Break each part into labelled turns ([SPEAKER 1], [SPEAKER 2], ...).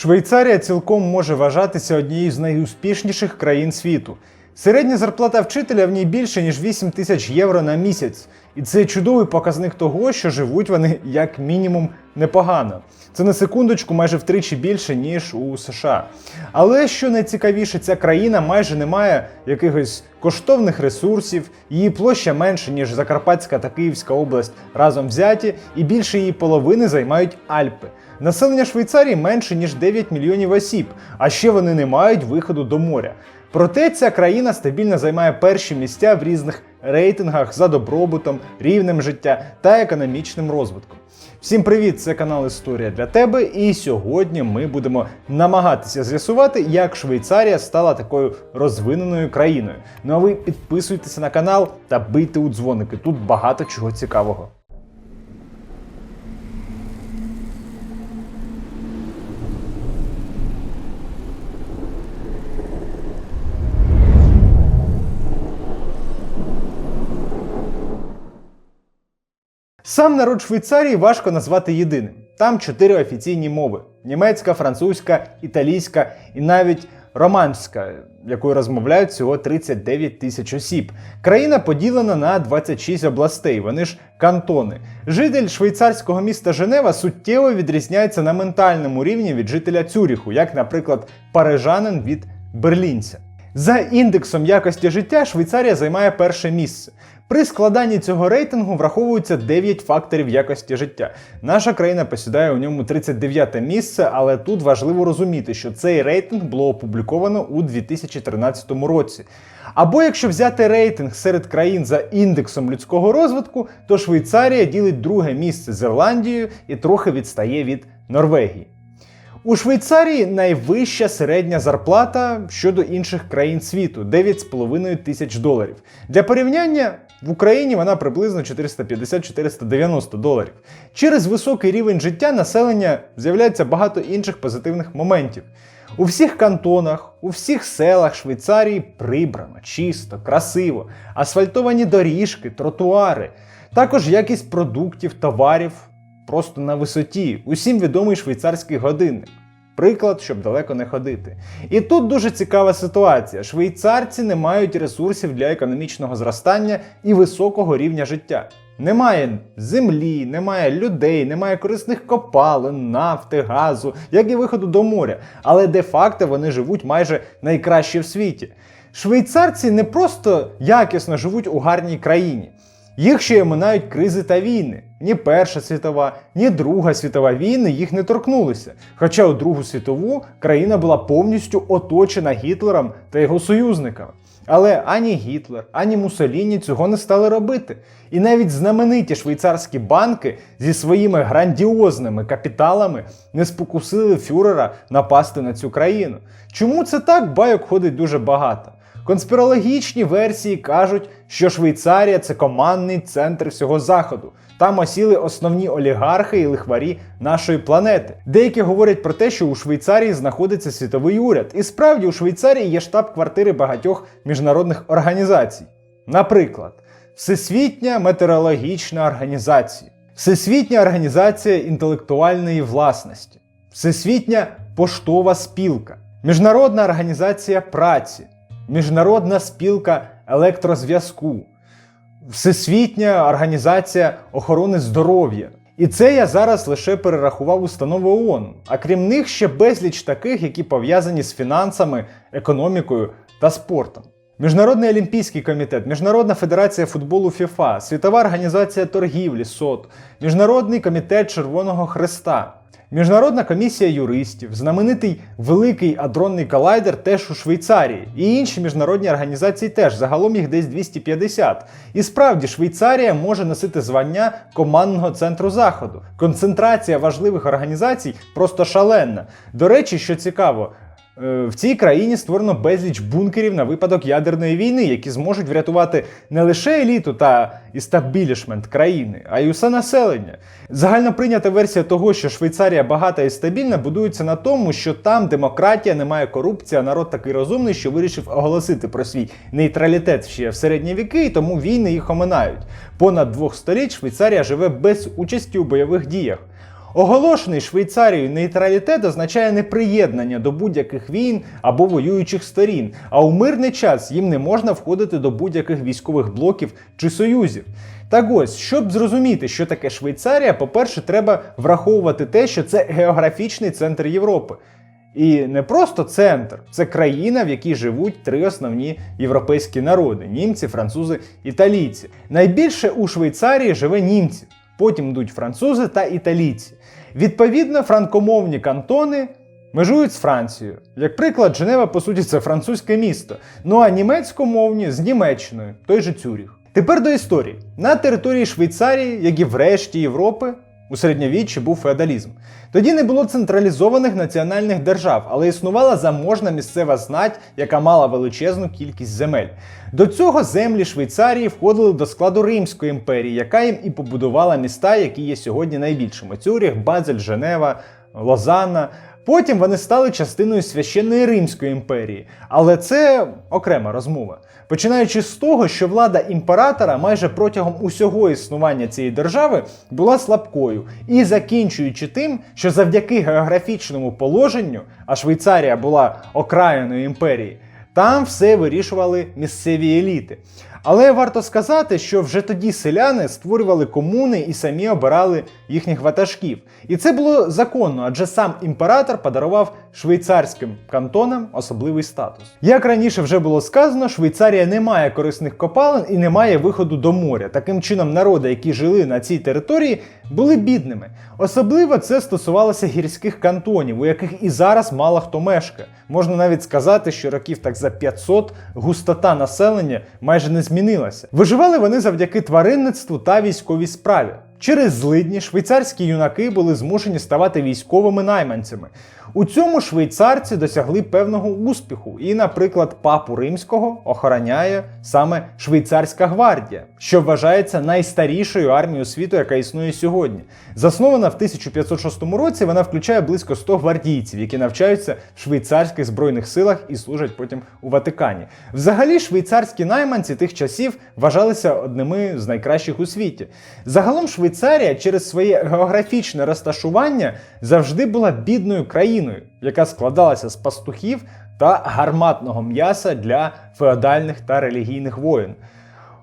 [SPEAKER 1] Швейцарія цілком може вважатися однією з найуспішніших країн світу. Середня зарплата вчителя в ній більше ніж 8 тисяч євро на місяць. І це чудовий показник того, що живуть вони як мінімум непогано. Це на секундочку майже втричі більше, ніж у США. Але що найцікавіше, ця країна майже не має якихось коштовних ресурсів, її площа менше, ніж Закарпатська та Київська область разом взяті, і більше її половини займають Альпи. Населення Швейцарії менше ніж 9 мільйонів осіб, а ще вони не мають виходу до моря. Проте ця країна стабільно займає перші місця в різних рейтингах за добробутом, рівнем життя та економічним розвитком. Всім привіт! Це канал Історія для тебе. І сьогодні ми будемо намагатися з'ясувати, як Швейцарія стала такою розвиненою країною. Ну а ви підписуйтеся на канал та бийте у дзвоники. Тут багато чого цікавого. Сам народ Швейцарії важко назвати єдиним. Там чотири офіційні мови: німецька, французька, італійська і навіть романська, якою розмовляють всього 39 тисяч осіб. Країна поділена на 26 областей, вони ж кантони. Житель швейцарського міста Женева суттєво відрізняється на ментальному рівні від жителя Цюріху, як, наприклад, парижанин від берлінця. За індексом якості життя Швейцарія займає перше місце. При складанні цього рейтингу враховуються 9 факторів якості життя. Наша країна посідає у ньому 39 місце, але тут важливо розуміти, що цей рейтинг було опубліковано у 2013 році. Або якщо взяти рейтинг серед країн за індексом людського розвитку, то Швейцарія ділить друге місце з Ірландією і трохи відстає від Норвегії. У Швейцарії найвища середня зарплата щодо інших країн світу 9,5 тисяч доларів. Для порівняння в Україні вона приблизно 450-490 доларів. Через високий рівень життя населення з'являється багато інших позитивних моментів. У всіх кантонах, у всіх селах Швейцарії прибрано, чисто, красиво, асфальтовані доріжки, тротуари, також якість продуктів, товарів просто на висоті. Усім відомий швейцарський годинник. Приклад, щоб далеко не ходити. І тут дуже цікава ситуація. Швейцарці не мають ресурсів для економічного зростання і високого рівня життя. Немає землі, немає людей, немає корисних копалин, нафти, газу, як і виходу до моря. Але де-факто вони живуть майже найкраще в світі. Швейцарці не просто якісно живуть у гарній країні. Їх ще й оминають кризи та війни. Ні Перша світова, ні Друга світова війни їх не торкнулися. Хоча у Другу світову країна була повністю оточена Гітлером та його союзниками. Але ані Гітлер, ані Муссоліні цього не стали робити. І навіть знамениті швейцарські банки зі своїми грандіозними капіталами не спокусили фюрера напасти на цю країну. Чому це так? Байок ходить дуже багато. Конспірологічні версії кажуть, що Швейцарія це командний центр всього заходу. Там осіли основні олігархи і лихварі нашої планети. Деякі говорять про те, що у Швейцарії знаходиться світовий уряд. І справді у Швейцарії є штаб-квартири багатьох міжнародних організацій. Наприклад, Всесвітня метеорологічна організація, Всесвітня організація інтелектуальної власності, Всесвітня поштова спілка, Міжнародна організація праці. Міжнародна спілка електрозв'язку, Всесвітня організація охорони здоров'я. І це я зараз лише перерахував установи ООН. А крім них ще безліч таких, які пов'язані з фінансами, економікою та спортом. Міжнародний олімпійський комітет, Міжнародна федерація футболу ФІФА, Світова організація торгівлі СОТ, Міжнародний комітет Червоного Хреста. Міжнародна комісія юристів, знаменитий великий адронний колайдер теж у Швейцарії, і інші міжнародні організації теж, загалом їх десь 250. І справді Швейцарія може носити звання командного центру заходу. Концентрація важливих організацій просто шаленна. До речі, що цікаво. Е, В цій країні створено безліч бункерів на випадок ядерної війни, які зможуть врятувати не лише еліту та істабілішмент країни, а й усе населення. Загально прийнята версія того, що Швейцарія багата і стабільна, будується на тому, що там демократія, немає корупції, а народ такий розумний, що вирішив оголосити про свій нейтралітет ще в середні віки, і тому війни їх оминають. Понад двох століть Швейцарія живе без участі у бойових діях. Оголошений Швейцарією нейтралітет означає неприєднання до будь-яких війн або воюючих сторін, а у мирний час їм не можна входити до будь-яких військових блоків чи союзів. Так ось, щоб зрозуміти, що таке Швейцарія, по-перше, треба враховувати те, що це географічний центр Європи. І не просто центр, це країна, в якій живуть три основні європейські народи: німці, французи, італійці. Найбільше у Швейцарії живе німців, потім йдуть французи та італійці. Відповідно, франкомовні кантони межують з Францією. Як приклад, Женева, по суті, це французьке місто. Ну а німецькомовні з Німеччиною, той же Цюріх. Тепер до історії. На території Швейцарії, як і в решті Європи, у середньовіччі був феодалізм. Тоді не було централізованих національних держав, але існувала заможна місцева знать, яка мала величезну кількість земель. До цього землі Швейцарії входили до складу Римської імперії, яка їм і побудувала міста, які є сьогодні найбільшими: Цюріх, Базель, Женева, Лозанна. Потім вони стали частиною священної Римської імперії, але це окрема розмова. Починаючи з того, що влада імператора майже протягом усього існування цієї держави була слабкою, і закінчуючи тим, що завдяки географічному положенню, а Швейцарія була окраїною імперії, там все вирішували місцеві еліти. Але варто сказати, що вже тоді селяни створювали комуни і самі обирали їхніх ватажків. І це було законно, адже сам імператор подарував швейцарським кантонам особливий статус. Як раніше вже було сказано, Швейцарія не має корисних копалин і не має виходу до моря. Таким чином, народи, які жили на цій території, були бідними. Особливо це стосувалося гірських кантонів, у яких і зараз мало хто мешкає. Можна навіть сказати, що років так за 500 густота населення майже не змінилася. Виживали вони завдяки тваринництву та військовій справі. Через злидні швейцарські юнаки були змушені ставати військовими найманцями. У цьому швейцарці досягли певного успіху, і, наприклад, папу римського охороняє саме швейцарська гвардія, що вважається найстарішою армією світу, яка існує сьогодні. Заснована в 1506 році, вона включає близько 100 гвардійців, які навчаються в швейцарських збройних силах і служать потім у Ватикані. Взагалі, швейцарські найманці тих часів вважалися одними з найкращих у світі. Загалом Швейцарія через своє географічне розташування завжди була бідною країною, яка складалася з пастухів та гарматного м'яса для феодальних та релігійних воїн.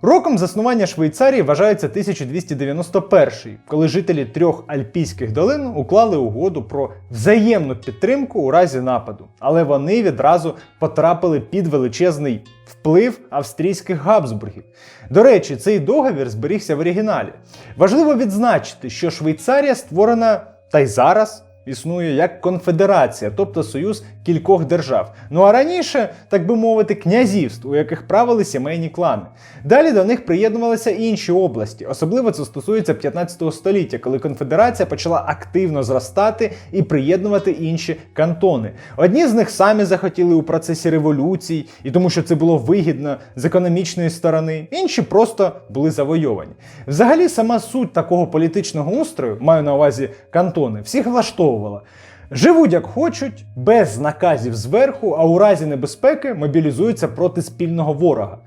[SPEAKER 1] Роком заснування Швейцарії вважається 1291, коли жителі трьох альпійських долин уклали угоду про взаємну підтримку у разі нападу, але вони відразу потрапили під величезний вплив австрійських Габсбургів. До речі, цей договір зберігся в оригіналі. Важливо відзначити, що Швейцарія створена та й зараз існує як конфедерація, тобто союз кількох держав. Ну а раніше, так би мовити, князівств, у яких правили сімейні клани. Далі до них приєднувалися інші області. Особливо це стосується 15 століття, коли конфедерація почала активно зростати і приєднувати інші кантони. Одні з них самі захотіли у процесі революцій, і тому що це було вигідно з економічної сторони, інші просто були завойовані. Взагалі, сама суть такого політичного устрою, маю на увазі кантони, всіх влаштовувала. Живуть як хочуть, без наказів зверху, а у разі небезпеки мобілізуються проти спільного ворога.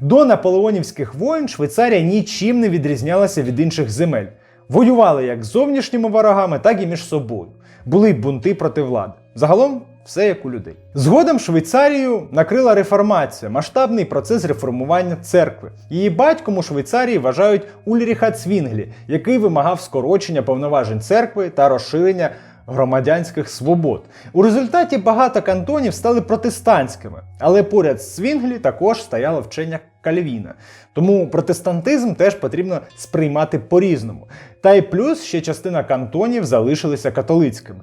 [SPEAKER 1] До наполеонівських воєн Швейцарія нічим не відрізнялася від інших земель. Воювали як з зовнішніми ворогами, так і між собою. Були бунти проти влади. Загалом все як у людей. Згодом Швейцарію накрила реформація, масштабний процес реформування церкви. Її батьком у Швейцарії вважають Ульріха Цвінглі, який вимагав скорочення повноважень церкви та розширення громадянських свобод. У результаті багато кантонів стали протестантськими, але поряд з Свінглі також стояло вчення Кальвіна. Тому протестантизм теж потрібно сприймати по-різному. Та й плюс ще частина кантонів залишилися католицькими.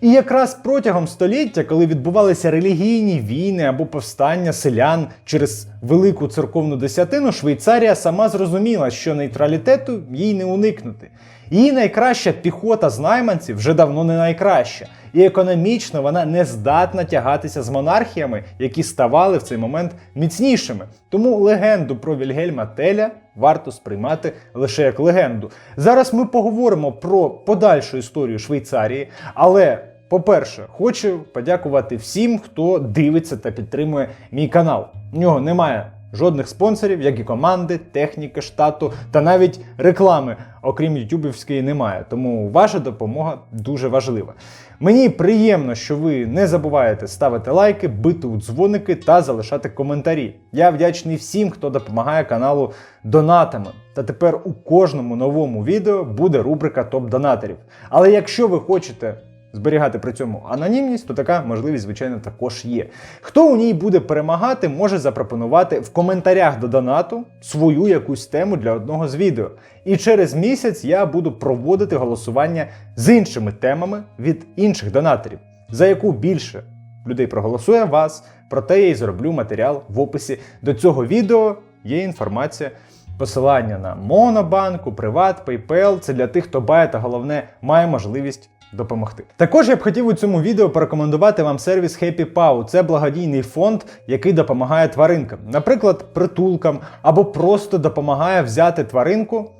[SPEAKER 1] І якраз протягом століття, коли відбувалися релігійні війни або повстання селян через велику церковну десятину, Швейцарія сама зрозуміла, що нейтралітету їй не уникнути. Її найкраща піхота з найманців вже давно не найкраща, і економічно вона не здатна тягатися з монархіями, які ставали в цей момент міцнішими. Тому легенду про Вільгельма Теля варто сприймати лише як легенду. Зараз ми поговоримо про подальшу історію Швейцарії, але. По-перше, хочу подякувати всім, хто дивиться та підтримує мій канал. У нього немає Жодних спонсорів, як і команди, техніки, штату та навіть реклами, окрім ютубівської, немає. Тому ваша допомога дуже важлива. Мені приємно, що ви не забуваєте ставити лайки, бити у дзвоники та залишати коментарі. Я вдячний всім, хто допомагає каналу донатами. Та тепер у кожному новому відео буде рубрика топ-донаторів. Але якщо ви хочете зберігати при цьому анонімність, то така можливість, звичайно, також є. Хто у ній буде перемагати, може запропонувати в коментарях до донату свою якусь тему для одного з відео. І через місяць я буду проводити голосування з іншими темами від інших донаторів, за яку більше людей проголосує вас. Проте я й зроблю матеріал в описі до цього відео. Є інформація. Посилання на Монобанку, Приват, PayPal – це для тих, хто бає та головне має можливість допомогти. Також я б хотів у цьому відео порекомендувати вам сервіс Happy Paw. Це благодійний фонд, який допомагає тваринкам, наприклад, притулкам або просто допомагає взяти тваринку.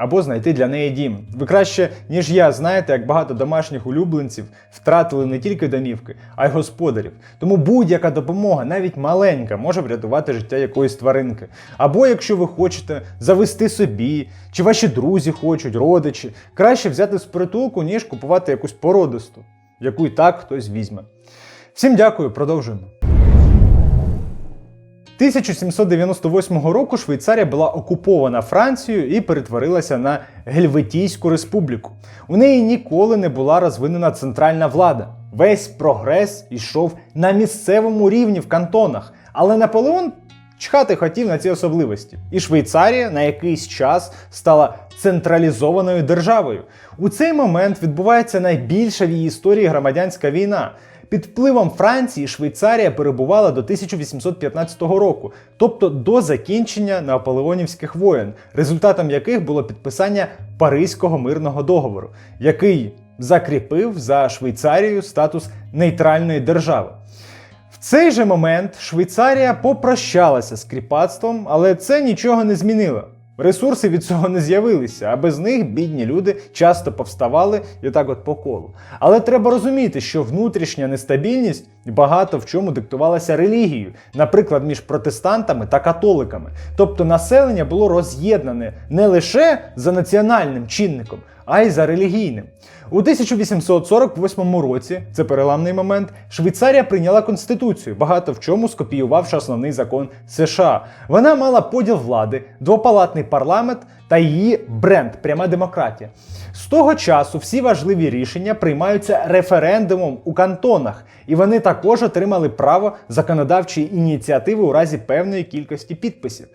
[SPEAKER 1] Або знайти для неї дім. Ви краще, ніж я, знаєте, як багато домашніх улюбленців втратили не тільки домівки, а й господарів. Тому будь-яка допомога, навіть маленька, може врятувати життя якоїсь тваринки. Або якщо ви хочете завести собі, чи ваші друзі хочуть, родичі, краще взяти з притулку, ніж купувати якусь породисту, яку і так хтось візьме. Всім дякую, продовжуємо. 1798 року Швейцарія була окупована Францією і перетворилася на Гельветійську республіку. У неї ніколи не була розвинена центральна влада. Весь прогрес йшов на місцевому рівні в кантонах, але Наполеон чхати хотів на ці особливості. І Швейцарія на якийсь час стала централізованою державою. У цей момент відбувається найбільша в її історії громадянська війна. Під впливом Франції Швейцарія перебувала до 1815 року, тобто до закінчення наполеонівських воєн, результатом яких було підписання Паризького мирного договору, який закріпив за Швейцарією статус нейтральної держави. В цей же момент Швейцарія попрощалася з кріпацтвом, але це нічого не змінило. Ресурси від цього не з'явилися, а без них бідні люди часто повставали і так от по колу. Але треба розуміти, що внутрішня нестабільність багато в чому диктувалася релігією, наприклад, між протестантами та католиками. Тобто населення було роз'єднане не лише за національним чинником, а й за релігійним. У 1848 році, це переламний момент, Швейцарія прийняла конституцію, багато в чому скопіювавши основний закон США. Вона мала поділ влади, двопалатний парламент та її бренд пряма демократія. З того часу всі важливі рішення приймаються референдумом у кантонах, і вони також отримали право законодавчої ініціативи у разі певної кількості підписів.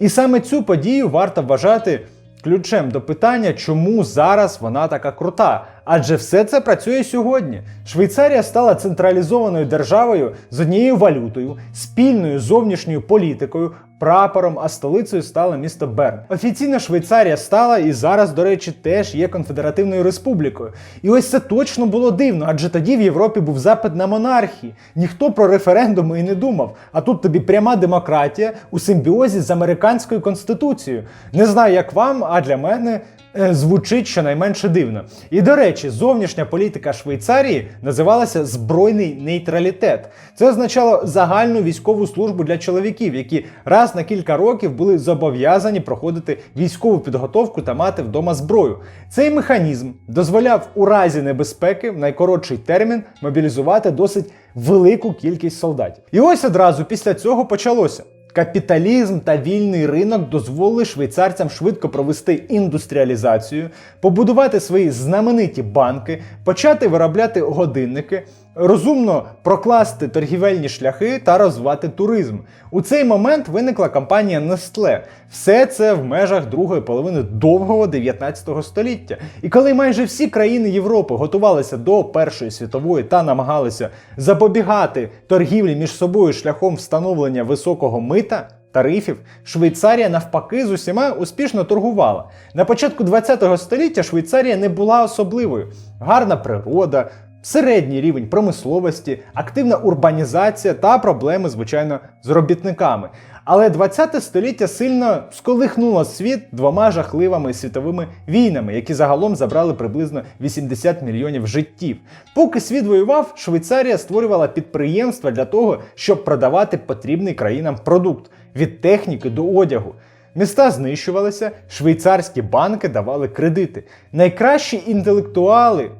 [SPEAKER 1] І саме цю подію варто вважати ключем до питання, чому зараз вона така крута. Адже все це працює сьогодні. Швейцарія стала централізованою державою з однією валютою, спільною зовнішньою політикою, прапором, а столицею стало місто Берн. Офіційно Швейцарія стала і зараз, до речі, теж є конфедеративною республікою. І ось це точно було дивно, адже тоді в Європі був запит на монархії. Ніхто про референдуми і не думав. А тут тобі пряма демократія у симбіозі з американською конституцією. Не знаю, як вам, а для мене. е, Звучить щонайменше дивно. І до речі, зовнішня політика Швейцарії називалася збройний нейтралітет. Це означало загальну військову службу для чоловіків, які раз на кілька років були зобов'язані проходити військову підготовку та мати вдома зброю. Цей механізм дозволяв у разі небезпеки в найкоротший термін мобілізувати досить велику кількість солдатів. І ось одразу після цього почалося. Капіталізм та вільний ринок дозволили швейцарцям швидко провести індустріалізацію, побудувати свої знамениті банки, почати виробляти годинники, розумно прокласти торгівельні шляхи та розвивати туризм. У цей момент виникла компанія Nestle. Все це в межах другої половини довгого 19 століття. І коли майже всі країни Європи готувалися до Першої світової та намагалися запобігати торгівлі між собою шляхом встановлення високого мита. Тарифів Швейцарія навпаки з усіма успішно торгувала. На початку 20 століття Швейцарія не була особливою. Гарна природа, середній рівень промисловості, активна урбанізація та проблеми, звичайно, з робітниками. Але 20 століття сильно сколихнуло світ двома жахливими світовими війнами, які загалом забрали приблизно 80 мільйонів життів. Поки світ воював, Швейцарія створювала підприємства для того, щоб продавати потрібний країнам продукт від техніки до одягу. Міста знищувалися, швейцарські банки давали кредити. Найкращі інтелектуали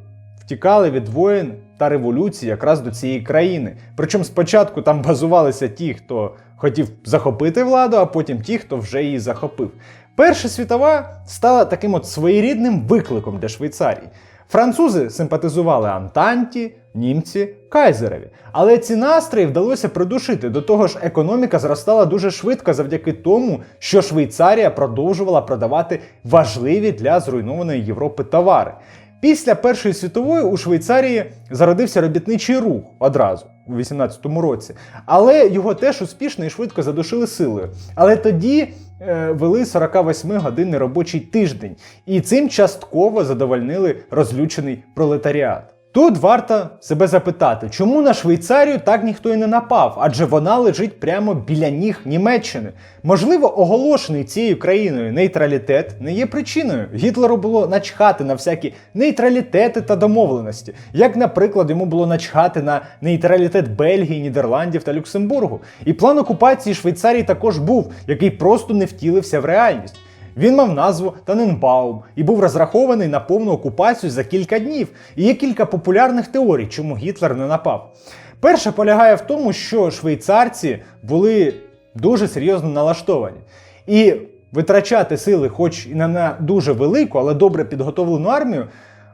[SPEAKER 1] втікали від воєн та революції якраз до цієї країни. Причому спочатку там базувалися ті, хто хотів захопити владу, а потім ті, хто вже її захопив. Перша світова стала таким от своєрідним викликом для Швейцарії. Французи симпатизували Антанті, німці Кайзерові. Але ці настрої вдалося придушити. До того ж, економіка зростала дуже швидко завдяки тому, що Швейцарія продовжувала продавати важливі для зруйнованої Європи товари. Після Першої світової у Швейцарії зародився робітничий рух одразу у 18-му році, але його теж успішно і швидко задушили силою. Але тоді е, вели 48-годинний робочий тиждень, і цим частково задовольнили розлючений пролетаріат. Тут варто себе запитати, чому на Швейцарію так ніхто і не напав, адже вона лежить прямо біля ніг Німеччини. Можливо, оголошений цією країною нейтралітет не є причиною. Гітлеру було начхати на всякі нейтралітети та домовленості, як, наприклад, йому було начхати на нейтралітет Бельгії, Нідерландів та Люксембургу. І план окупації Швейцарії також був, який просто не втілився в реальність. Він мав назву Таненбаум і був розрахований на повну окупацію за кілька днів. І є кілька популярних теорій, чому Гітлер не напав. Перша полягає в тому, що швейцарці були дуже серйозно налаштовані. І витрачати сили, хоч і на дуже велику, але добре підготовлену армію,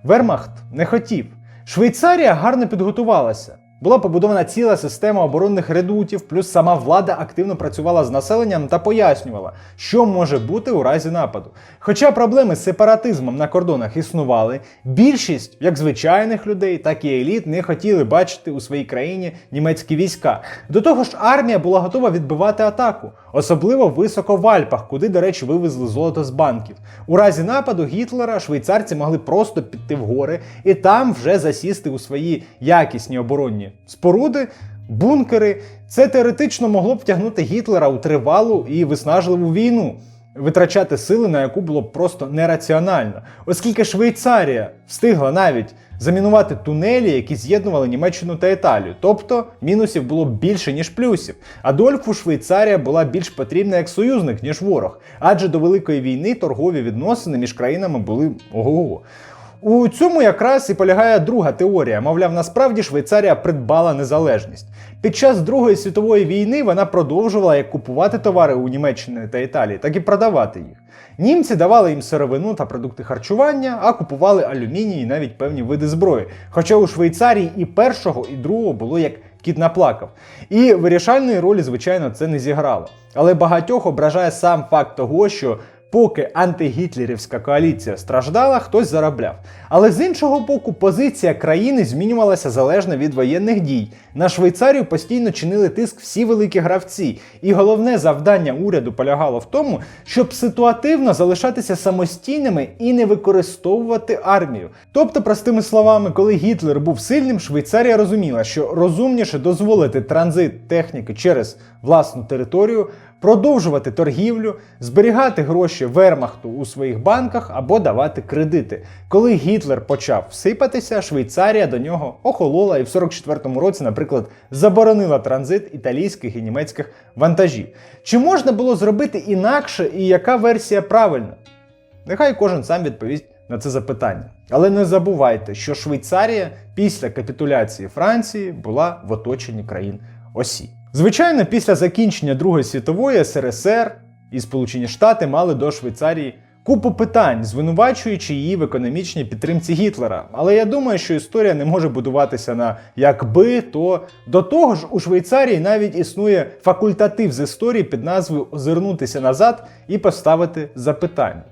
[SPEAKER 1] Вермахт не хотів. Швейцарія гарно підготувалася. Була побудована ціла система оборонних редутів, плюс сама влада активно працювала з населенням та пояснювала, що може бути у разі нападу. Хоча проблеми з сепаратизмом на кордонах існували, більшість як звичайних людей, так і еліт не хотіли бачити у своїй країні німецькі війська. До того ж, армія була готова відбивати атаку, особливо високо в Альпах, куди, до речі, вивезли золото з банків. У разі нападу Гітлера швейцарці могли просто піти в гори і там вже засісти у свої якісні оборонні споруди, бункери. Це теоретично могло б втягнути Гітлера у тривалу і виснажливу війну, витрачати сили, на яку було б просто нераціонально, оскільки Швейцарія встигла навіть замінувати тунелі, які з'єднували Німеччину та Італію. Тобто мінусів було більше, ніж плюсів. Адольфу Швейцарія була більш потрібна як союзник, ніж ворог, адже до Великої війни торгові відносини між країнами були ого-го. У цьому якраз і полягає друга теорія. Мовляв, насправді Швейцарія придбала незалежність. Під час Другої світової війни вона продовжувала як купувати товари у Німеччини та Італії, так і продавати їх. Німці давали їм сировину та продукти харчування, а купували алюміній і навіть певні види зброї. Хоча у Швейцарії і першого, і другого було як кіт наплакав. І вирішальної ролі, звичайно, це не зіграло. Але багатьох ображає сам факт того, що Поки антигітлерівська коаліція страждала, хтось заробляв. Але з іншого боку, позиція країни змінювалася залежно від воєнних дій. На Швейцарію постійно чинили тиск всі великі гравці, і головне завдання уряду полягало в тому, щоб ситуативно залишатися самостійними і не використовувати армію. Тобто, простими словами, коли Гітлер був сильним, Швейцарія розуміла, що розумніше дозволити транзит техніки через власну територію продовжувати торгівлю, зберігати гроші вермахту у своїх банках або давати кредити. Коли Гітлер почав всипатися, Швейцарія до нього охолола і в 44-му році, наприклад, заборонила транзит італійських і німецьких вантажів. Чи можна було зробити інакше і яка версія правильна? Нехай кожен сам відповість на це запитання. Але не забувайте, що Швейцарія після капітуляції Франції була в оточенні країн Осі. Звичайно, після закінчення Другої світової СРСР і Сполучені Штати мали до Швейцарії купу питань, звинувачуючи її в економічній підтримці Гітлера. Але я думаю, що історія не може будуватися на якби то до того ж у Швейцарії навіть існує факультатив з історії під назвою Озирнутися назад і поставити запитання,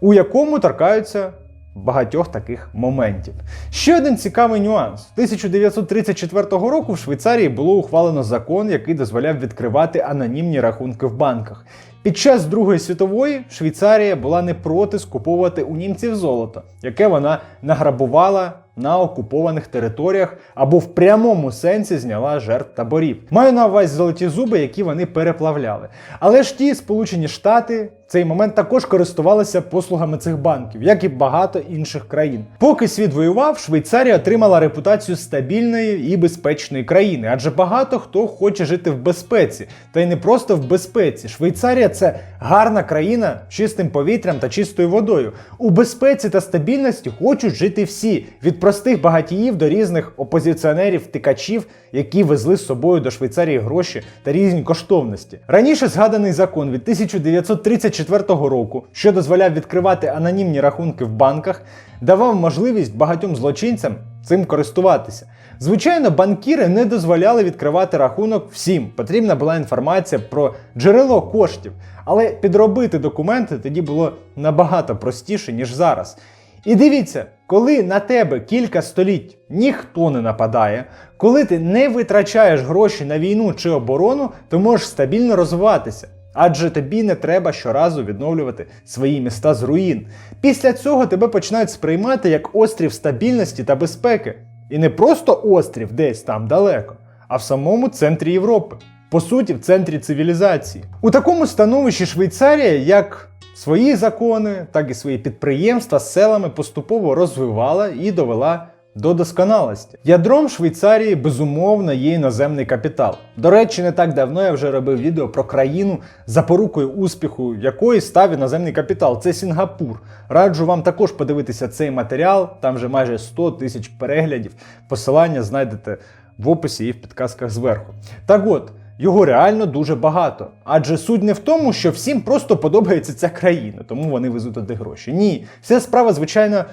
[SPEAKER 1] у якому торкаються багатьох таких моментів. Ще один цікавий нюанс: 1934 року в Швейцарії було ухвалено закон, який дозволяв відкривати анонімні рахунки в банках. Під час Другої світової Швейцарія була не проти скуповувати у німців золото, яке вона награбувала на окупованих територіях або в прямому сенсі зняла жертв таборів. Маю на увазі золоті зуби, які вони переплавляли. Але ж ті Сполучені Штати цей момент також користувалися послугами цих банків, як і багато інших країн. Поки світ воював, Швейцарія отримала репутацію стабільної і безпечної країни, адже багато хто хоче жити в безпеці, та й не просто в безпеці. Швейцарія це гарна країна з чистим повітрям та чистою водою. У безпеці та стабільності хочуть жити всі від простих багатіїв до різних опозиціонерів, тикачів, які везли з собою до Швейцарії гроші та різні коштовності. Раніше згаданий закон від 1934 року, що дозволяв відкривати анонімні рахунки в банках, давав можливість багатьом злочинцям цим користуватися. Звичайно, банкіри не дозволяли відкривати рахунок всім. Потрібна була інформація про джерело коштів, але підробити документи тоді було набагато простіше, ніж зараз. І дивіться, коли на тебе кілька століть ніхто не нападає, коли ти не витрачаєш гроші на війну чи оборону, то можеш стабільно розвиватися. Адже тобі не треба щоразу відновлювати свої міста з руїн. Після цього тебе починають сприймати як острів стабільності та безпеки. І не просто острів десь там далеко, а в самому центрі Європи. По суті, в центрі цивілізації. У такому становищі Швейцарія, як свої закони, так і свої підприємства з селами поступово розвивала і довела до досконалості. Ядром Швейцарії безумовно є іноземний капітал. До речі, не так давно я вже робив відео про країну, запорукою успіху якої став іноземний капітал. Це Сінгапур. Раджу вам також подивитися цей матеріал. Там вже майже 100 тисяч переглядів. Посилання знайдете в описі і в підказках зверху. Так от. Його реально дуже багато. Адже суть не в тому, що всім просто подобається ця країна, тому вони везуть туди гроші. Ні, вся справа, звичайно,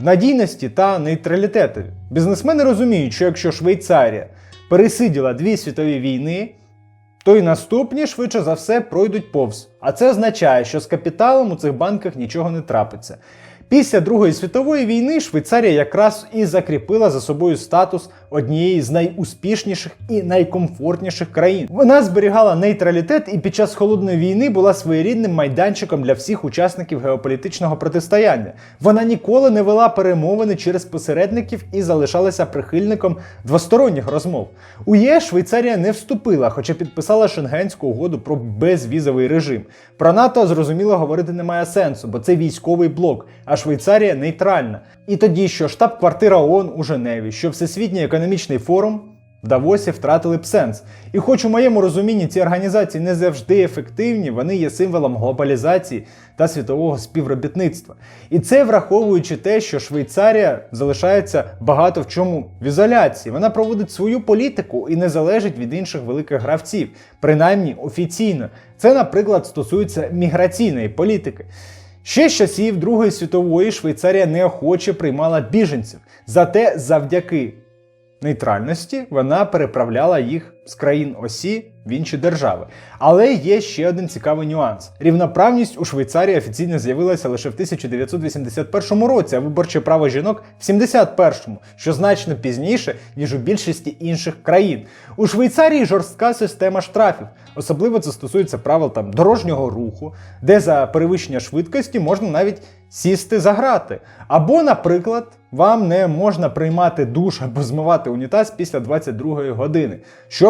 [SPEAKER 1] надійності та нейтралітеті. Бізнесмени розуміють, що якщо Швейцарія пересиділа дві світові війни, то й наступні швидше за все пройдуть повз. А це означає, що з капіталом у цих банках нічого не трапиться. Після Другої світової війни Швейцарія якраз і закріпила за собою статус однієї з найуспішніших і найкомфортніших країн. Вона зберігала нейтралітет і під час холодної війни була своєрідним майданчиком для всіх учасників геополітичного протистояння. Вона ніколи не вела перемовини через посередників і залишалася прихильником двосторонніх розмов. У ЄС Швейцарія не вступила, хоча підписала Шенгенську угоду про безвізовий режим. Про НАТО зрозуміло говорити немає сенсу, бо це військовий блок, а Швейцарія нейтральна. І тоді, що штаб-квартира ООН у Женеві, що Всесвітній економічний форум в Давосі втратили б сенс. І хоч у моєму розумінні ці організації не завжди ефективні, вони є символом глобалізації та світового співробітництва. І це враховуючи те, що Швейцарія залишається багато в чому в ізоляції. Вона проводить свою політику і не залежить від інших великих гравців, принаймні офіційно. Це, наприклад, стосується міграційної політики. Ще з часів Другої світової Швейцарія неохоче приймала біженців, зате завдяки нейтральності вона переправляла їх з країн осі в інші держави. Але є ще один цікавий нюанс: рівноправність у Швейцарії офіційно з'явилася лише в 1981 році, а виборче право жінок в 71-му, що значно пізніше, ніж у більшості інших країн. У Швейцарії жорстка система штрафів. Особливо це стосується правил там дорожнього руху, де за перевищення швидкості можна навіть сісти за грати. Або, наприклад, вам не можна приймати душ або змивати унітаз після 22-ї години,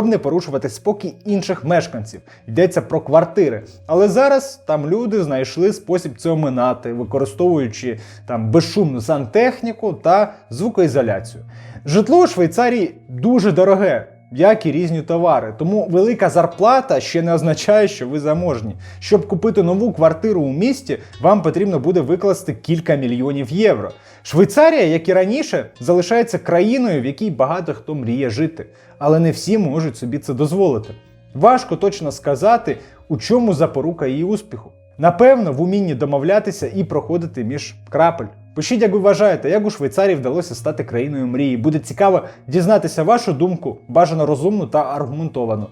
[SPEAKER 1] щоб не порушувати спокій інших мешканців. Йдеться про квартири. Але зараз там люди знайшли спосіб це оминати, використовуючи там безшумну сантехніку та звукоізоляцію. Житло у Швейцарії дуже дороге як і різні товари. Тому велика зарплата ще не означає, що ви заможні. Щоб купити нову квартиру у місті, вам потрібно буде викласти кілька мільйонів євро. Швейцарія, як і раніше, залишається країною, в якій багато хто мріє жити, але не всі можуть собі це дозволити. Важко точно сказати, у чому запорука її успіху. Напевно, в умінні домовлятися і проходити між крапель. Пишіть, як ви вважаєте, як у Швейцарії вдалося стати країною мрії. Буде цікаво дізнатися вашу думку, бажано розумну та аргументовану.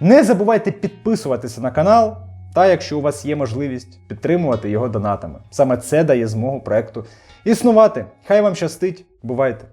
[SPEAKER 1] Не забувайте підписуватися на канал, та якщо у вас є можливість підтримувати його донатами. Саме це дає змогу проекту існувати. Хай вам щастить, бувайте!